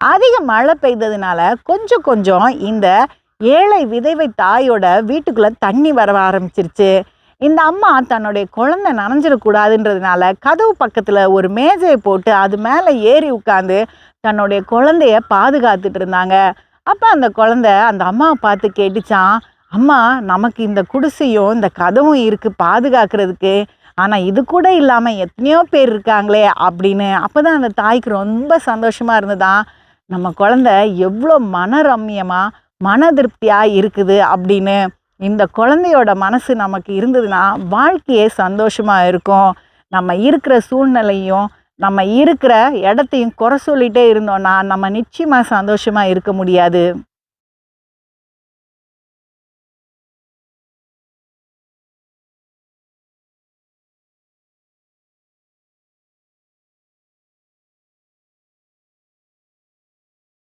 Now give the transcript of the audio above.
அதிக மழை பெய்ததுனால கொஞ்சம் கொஞ்சம் இந்த ஏழை விதவை தாயோட வீட்டுக்குள்ளே தண்ணி வர ஆரம்பிச்சிருச்சு. இந்த அம்மா தன்னுடைய குழந்தை நனைஞ்சிடக்கூடாதுன்றதுனால கதவு பக்கத்தில் ஒரு மேஜையை போட்டு அது மேலே ஏறி உட்காந்து தன்னுடைய குழந்தைய பாதுகாத்துட்டு இருந்தாங்க. அப்போ அந்த குழந்தை அந்த அம்மாவை பார்த்து கேட்டுச்சான் அம்மா நமக்கு இந்த குடிசையும் இந்த கதவும் இருக்குது பாதுகாக்கிறதுக்கு. ஆனால் இது கூட இல்லாமல் எத்தனையோ பேர் இருக்காங்களே அப்படின்னு. அப்போ தான் அந்த தாய்க்கு ரொம்ப சந்தோஷமாக இருந்ததான் நம்ம குழந்தை எவ்வளோ மன ரம்யமாக மன திருப்தியாக இருக்குது அப்படின்னு இந்த குழந்தையோட மனசு நமக்கு இருந்ததுன்னா வாழ்க்கையே சந்தோஷமாக இருக்கும். நம்ம இருக்கிற சூழ்நிலையும் நம்ம இருக்கிற இடத்தையும் குறை சொல்லிகிட்டே இருந்தோன்னா நம்ம நிச்சயமாக சந்தோஷமாக இருக்க முடியாது.